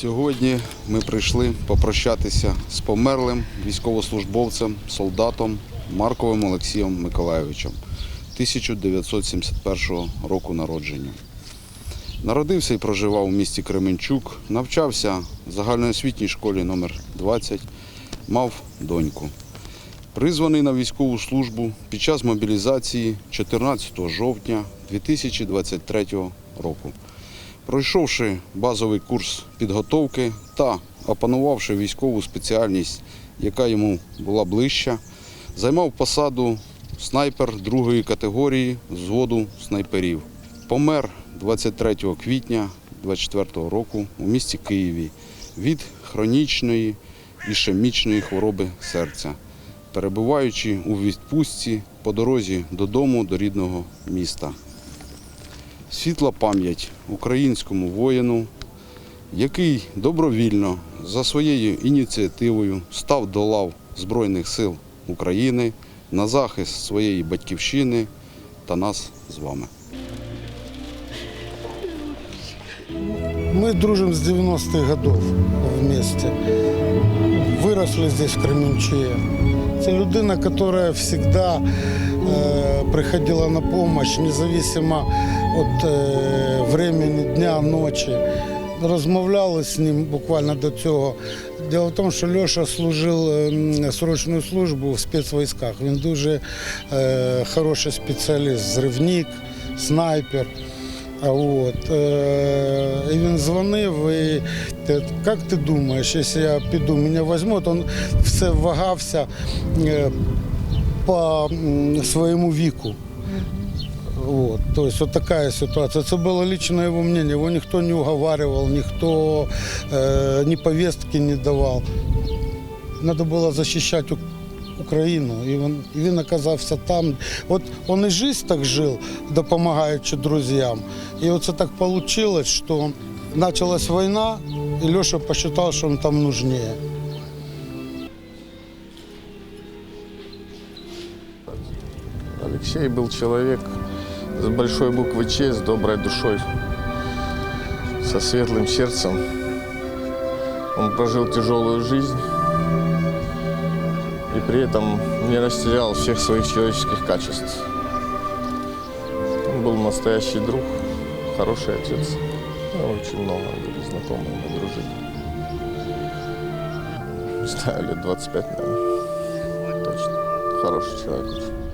Сьогодні ми прийшли попрощатися з померлим військовослужбовцем, солдатом Марковим Олексієм Миколайовичем 1971 року народження. Народився і проживав у місті Кременчук, навчався в загальноосвітній школі номер 20 мав доньку. Призваний на військову службу під час мобілізації 14 жовтня 2023 року. Пройшовши базовий курс підготовки та опанувавши військову спеціальність, яка йому була ближча, займав посаду снайпер другої категорії взводу снайперів. Помер 23 квітня 2024 року у місті Києві від хронічної ішемічної хвороби серця, перебуваючи у відпустці по дорозі додому до рідного міста Світла пам'ять українському воїну, який добровільно за своєю ініціативою став до лав Збройних сил України на захист своєї батьківщини та нас з вами. Мы дружим с 90-х годов вместе. Выросли здесь, в Кременчуге. Это людина, которая всегда э, приходила на помощь, независимо от э, времени дня, ночі. Розмовляли з ним буквально до цього. Дело в тому, що Льоша служив ем, срочну службу в спецвійськах. Він дуже хороший спеціаліст, зривник, снайпер. От, і він дзвонив, і як ти думаєш, якщо я піду, мене візьмуть, він все вагався по м, своєму віку. Вот, то есть вот такая ситуация. Это было лично его мнение. Его никто не уговаривал, никто э, ни повестки не давал. Надо было защищать У- Україну. І він, і він оказався там. От він і життя так жив, допомагаючи друзям. І оце так вийшло, що почалась війна, і Леша посчитав, що він там нужнее. Алексей был человек с большой буквы Ч, с доброй душой, со светлым сердцем. Он прожил тяжелую жизнь и при этом не растерял всех своих человеческих качеств. Он был настоящий друг, хороший отец. Мы очень много были знакомы, мы дружили. Не знаю, лет 25, наверное. Точно. Хороший человек.